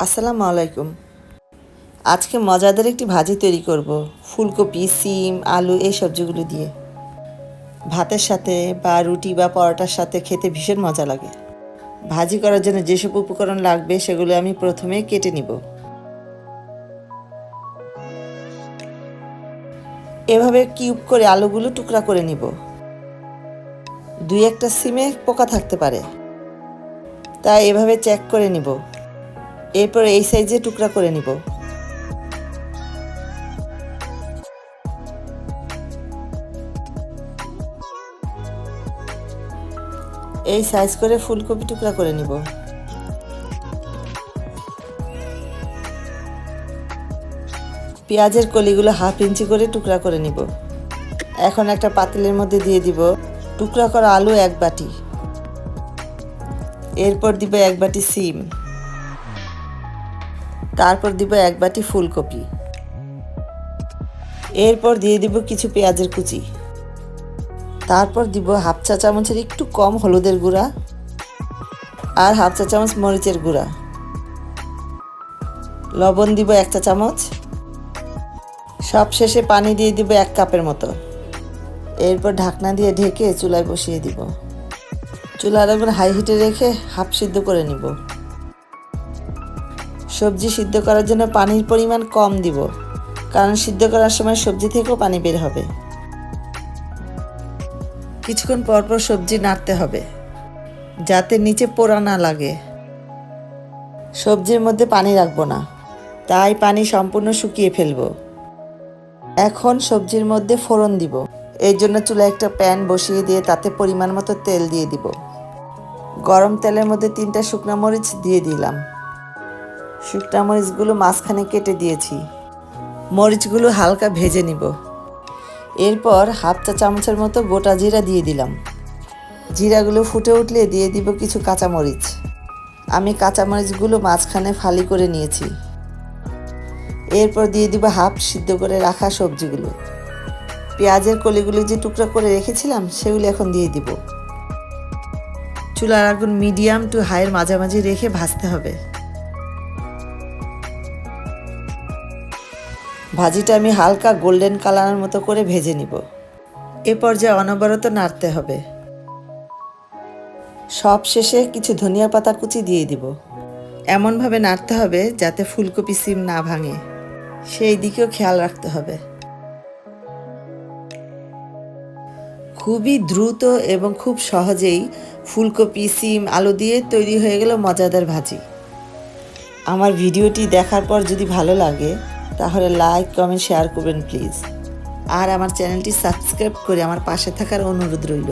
আসসালামু আলাইকুম। আজকে মজাদার একটি ভাজি তৈরি করব। ফুলকপি, সিম, আলু, এই সবজিগুলো দিয়ে। ভাতের সাথে বা রুটি বা পরোটার সাথে খেতে ভীষণ মজা লাগে। ভাজি করার জন্য যেসব উপকরণ লাগবে সেগুলো আমি প্রথমে কেটে নিব। এভাবে কিউব করে আলুগুলো টুকরা করে নিব। দুই একটা সিমে পোকা থাকতে পারে। তাই এভাবে চেক করে নিব। এরপর এই সাইজে টুকরা করে নিব। এই সাইজ করে ফুলকপি টুকরা করে নিব। পেঁয়াজের কলিগুলো হাফ ইঞ্চি করে টুকরা করে নিব। এখন একটা পাতিলের মধ্যে দিয়ে দিব টুকরা করা আলু এক বাটি। এরপর দিব এক বাটি সিম। তারপর দিব এক বাটি ফুলকপি। এরপর দিয়ে দিব কিছু পেঁয়াজের কুচি। তারপর দিব হাফ চা চামচের একটু কম হলুদের গুঁড়া আর হাফ চা চামচ মরিচের গুঁড়া। লবণ দিব এক চা চামচ। সব শেষে পানি দিয়ে দিব এক কাপের মতো। এরপর ঢাকনা দিয়ে ঢেকে চুলায় বসিয়ে দিব। চুলার আগুন হাই হিটে রেখে হাফ সিদ্ধ করে নিব। সবজি সিদ্ধ করার জন্য পানির পরিমাণ কম দিব, কারণ সিদ্ধ করার সময় সবজি থেকেও পানি বের হবে। কিছুক্ষণ পর পর সবজি নাড়তে হবে, যাতে নিচে পোড়া না লাগে। সবজির মধ্যে পানি রাখব না, তাই পানি সম্পূর্ণ শুকিয়ে ফেলব। এখন সবজির মধ্যে ফোড়ন দিব এই জন্য চুলায় একটা প্যান বসিয়ে দিয়ে তাতে পরিমাণ মতো তেল দিয়ে দিব। গরম তেলের মধ্যে তিনটা শুকনো মরিচ দিয়ে দিলাম। শুকনা মরিচগুলো মাঝখানে কেটে দিয়েছি। মরিচগুলো হালকা ভেজে নিব। এরপর হাফ চা চামচের মতো গোটা জিরা দিয়ে দিলাম। জিরাগুলো ফুটে উঠলে দিয়ে দিব কিছু কাঁচামরিচ আমি কাঁচামরিচগুলো মাঝখানে ফালি করে নিয়েছি। এরপর দিয়ে দিব হাফ সিদ্ধ করে রাখা সবজিগুলো। পেঁয়াজের কলিগুলো যে টুকরা করে রেখেছিলাম, সেগুলো এখন দিয়ে দিব। চুলার আগুন মিডিয়াম টু হাইয়ের মাঝামাঝি রেখে ভাজতে হবে। ভাজিটা আমি হালকা গোল্ডেন কালারের মতো করে ভেজে নিব। এ পর্যায়ে অনবরত নাড়তে হবে। সব শেষে কিছু ধনিয়া পাতা কুচি দিয়ে দিব। এমনভাবে নাড়তে হবে যাতে ফুলকপি সিম না ভাঙে। সেই দিকেও খেয়াল রাখতে হবে। খুবই দ্রুত এবং খুব সহজেই ফুলকপি, সিম, আলু দিয়ে তৈরি হয়ে গেল মজাদার ভাজি। আমার ভিডিওটি দেখার পর যদি ভালো লাগে তাহলে লাইক, কমেন্ট, শেয়ার করবেন প্লিজ। আর আমার চ্যানেলটি সাবস্ক্রাইব করে আমার পাশে থাকার অনুরোধ রইল।